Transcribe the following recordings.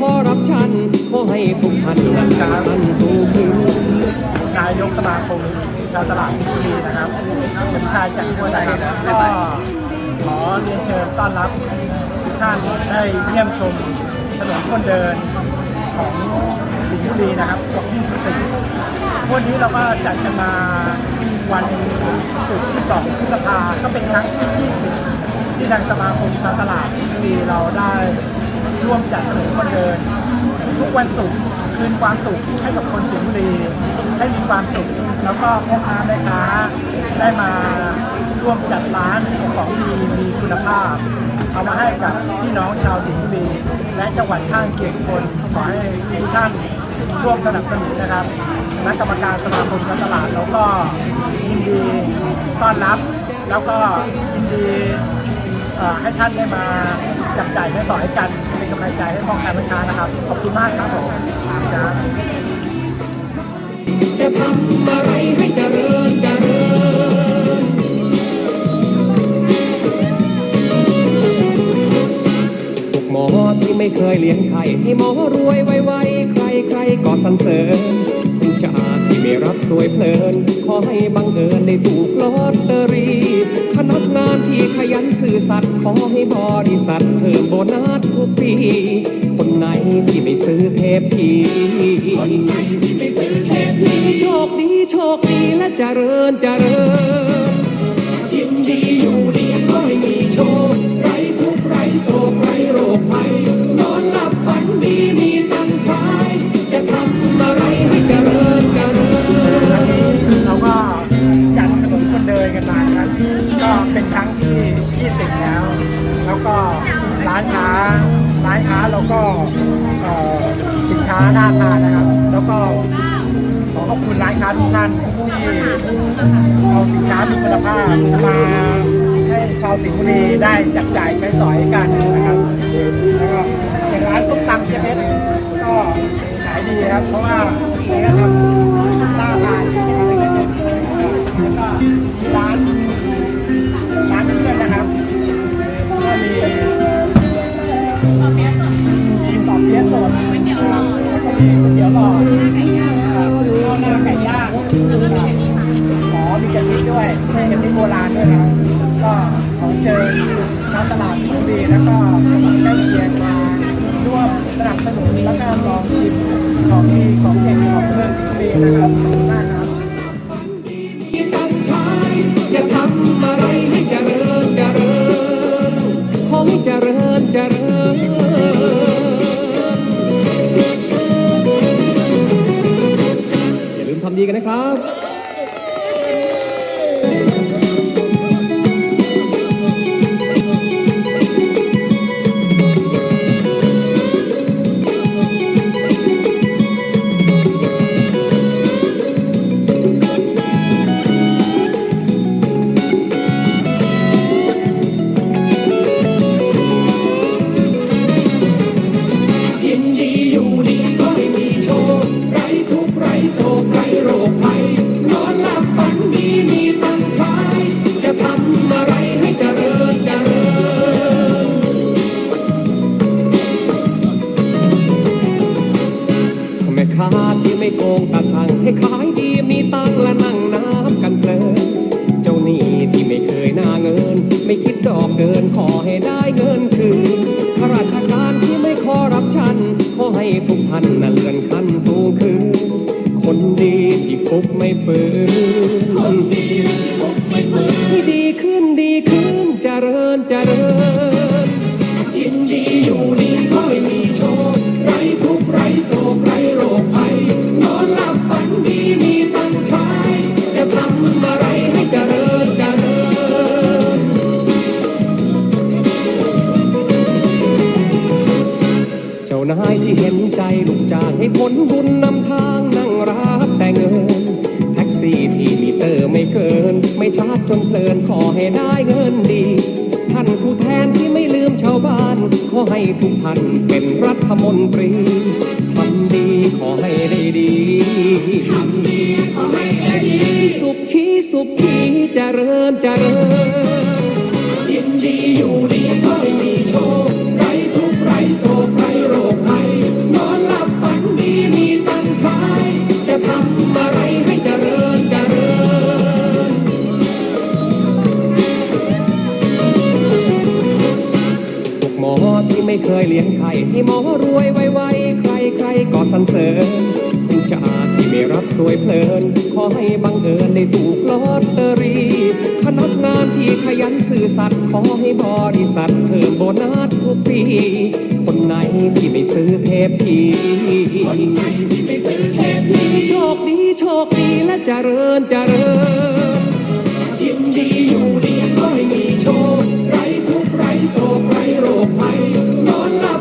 ขอรับชัน ขอให้ทุกท่านนั้นท่านสูงขึ้นนายกสมาคมชาวตลาดพิบูรีนะครับผมชายจากห้วยนะครับก็ขอเรียนเชิญต้อนรับทุกท่านได้เยี่ยมชมถนนคนเดินของสิงห์บุรีนะครับกับที่สตรีวันนี้เราก็จัดกันมาวันศุกร์ที่2พฤษภาก็เป็นครั้งที่20ที่ทางสมาคมชาวตลาดสิงห์บุรีเราได้ ร่วมจัดถนนคนเดิน ทุกวันศุกร์คืนความสุขให้กับคนสิงห์บุรีให้มีความสุข แล้วก็พ่อค้าแม่ค้าได้มาร่วมจัดร้านของดีมีคุณภาพ เอามาให้กับพี่น้องชาวสิงห์บุรีและจังหวัดข้างเคียงคนขอให้ทุกท่านร่วมสนับสนุนนะครับคณะกรรมการสมาคมการตลาดแล้วก็ยินดีต้อนรับ แล้วก็ยินดีให้ท่านได้มาจับจ่ายใช้สอยกัน กำลังใจให้พ่อค้าแม่ค้านะครับ ขอบคุณมากครับผมจ้าจะทำอะไรให้เจริญเจริญทุกหมอที่ไม่เคยเลี้ยงไข่ให้หมอรวยไวๆใครใครๆก็สรรเสริญ ไม่รับสวยเพลิน ขอให้บังเอิญได้ถูกลอตเตอรี่พนักงานที่ขยันซื่อสัตย์ขอให้บริษัทเพิ่มโบนัสทุกปี คนไหนที่ไม่ซื้อเทปทีคนไหนที่ไม่ซื้อเทปทีโชคดีโชคดีและเจริญเจริญยินดีอยู่ดีก็ให้มีโชคไรทุกไรโศกไรโรคภัย แล้วก็ร้านค้าร้านค้าเราก็สินค้าน่าทานนะครับ แล้วก็ขอขอบคุณร้านค้าทุกท่านที่เอาสินค้ามีคุณภาพมาให้ชาวสิงห์บุรีได้จับจ่ายใช้สอยกันนะครับแล้วก็อย่างร้านตุ๊กตำเชฟเอสก็ขายดีครับ เพราะว่าเนี่ยครับ ข ไม่คิดดอกเกินขอให้ได้เงินคืนข้าราชการที่ไม่ขอรับชัน ขอให้ทุกท่านน่ะเลื่อนขั้นสูงขึ้น คนดีที่ฟุกไม่ฝืนคนดีที่ฟุกไม่ฝืนให้ดีขึ้นดีขึ้นเจริญเจริญ ลูกจ้างให้ผลบุญนำทางนั่งรับแต่เงิน แท็กซี่ที่มีเตอร์ไม่เกิน ไม่ชาร์จจนเพลินขอให้ได้เงินดี ท่านผู้แทนที่ไม่ลืมชาวบ้าน ขอให้ทุกท่านเป็นรัฐมนตรีทำดีขอให้ได้ดีทำดีขอให้ได้ดี สุขีสุขีเจริญเจริญยินดีอยู่ดี ให้หมอรวยไวๆใครใครๆก็สรรเสริญคุณจ่าที่ไม่รับสวยเพลิน ขอให้บังเอิญได้ถูกลอตเตอรี่พนักงานที่ขยันซื่อสัตย์ขอให้บริษัทเพิ่มโบนัสทุกปีคนไหนที่ไม่ซื้อเทปทีคนไหนที่ไม่ซื้อเทปทีโชคดีโชคดีและเจริญเจริญยินดีอยู่ดีก็ให้มีโชคไรทุกไรโศกไรโรคภัยนอนหลับ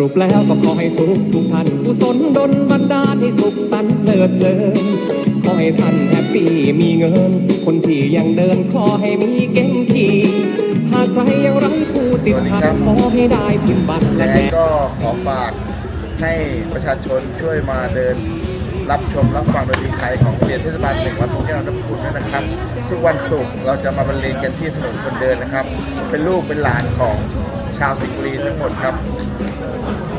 รุปแล้วก็ขอให้ทุกทุกท่านกุศลดลบันดาลให้สุขสันต์เลิศเลนขอให้ท่านแฮปปี้มีเงิน คนที่ยังเดินขอให้มีเก่งขี่หากใครยังไร้ผู้ติดพันขอให้ได้พิมพ์บัตรและยังไงแจกก็ขอฝากให้ประชาชนช่วยมาเดินรับชมรับฟังดนตรีไทยของโรงเรียนเทศบาลหนึ่งวัดพระแก้วน้ำคุณด้วยนะครับ ทุกวันศุกร์เราจะมาบรรเลงกันที่ถนนคนเดินนะครับ เป็นลูกเป็นหลานของ ชาวสิงห์บุรีทั้งหมดครับ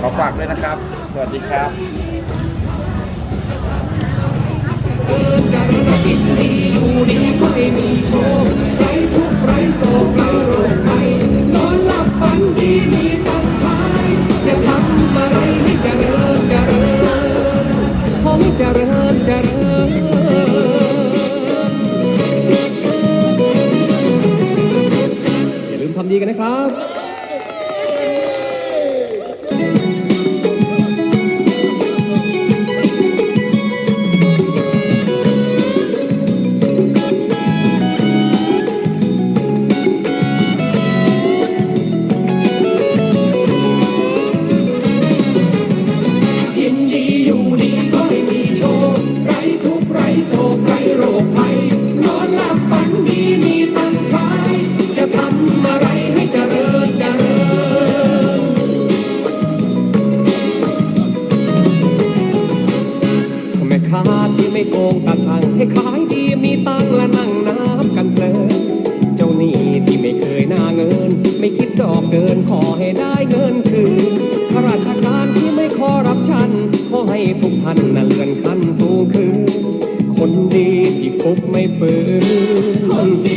ขอฝากด้วยนะครับ สวัสดีครับจริญเจริญอย่าลืมทำดีกันนะครับ ดอกเกินขอให้ได้เงินคืนข้าราชการที่ไม่ขอรับชัน ขอให้ทุกท่านน่ะเลื่อนขั้นสูงขึ้น คนดีที่ฟุกไม่ฝืนคนดี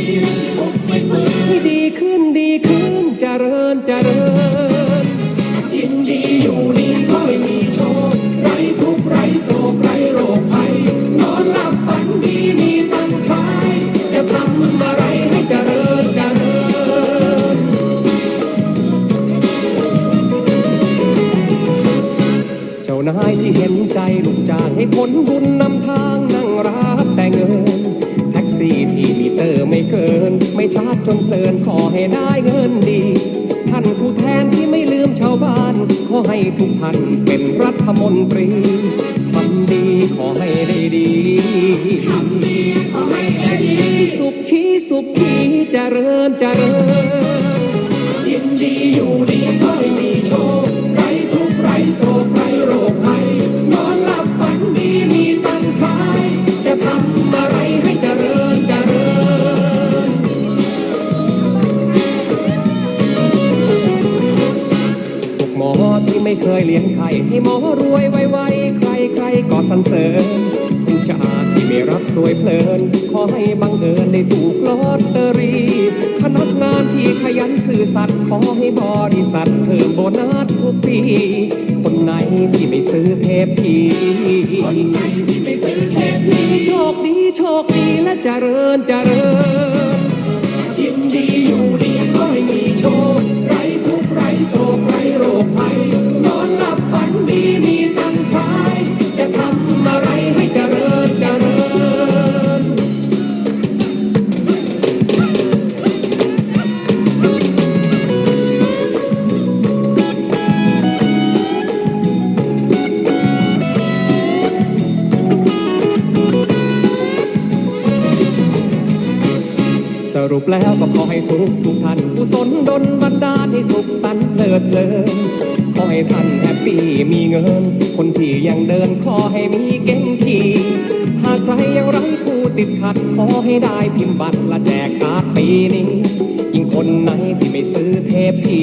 าร์จนเพลินขอให้ได้เงินดี ท่านผู้แทนที่ไม่ลืมชาวบ้าน ขอให้ทุกท่านเป็นรัฐมนตรีทำดีขอให้ได้ดีทำดีขอให้ได้ดี สุขีสุขีเจริญเจริญยินดีอยู่ดีก็ให้มีโชคไรทุกไรโศกไรโรคภัย ยันซื่อสัตย์ขอให้บริษัทเพิ่มโบนัสทุกปี คนไหนที่ไม่ซื้อเทปทีคนไหนที่ไม่ซื้อเทปทีโชคดีโชคดีและเจริญเจริญยินดีอยู่ดีก็ให้มีโชคไรทุกไรโศกไรโรคภัยนอนหลับฝันดี รุปแล้วก็ขอให้ทุกทุกท่านกุศลดลบันดาลให้สุขสันต์เลิศเลนขอให้ท่านแฮปปี้มีเงิน คนที่ยังเดินขอให้มีเก่งขี่หากใครยังไร้ผู้ติดขัดขอให้ได้พิมพ์บัตรและแจกการ์ดปีนี้ ยิ่งคนไหนที่ไม่ซื้อเทปพี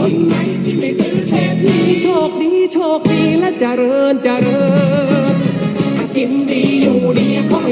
คนไหนที่ไม่ซื้อเทปพีโชคดีโชคดีและเจริญเจริญกินดีอยู่ดีขอใ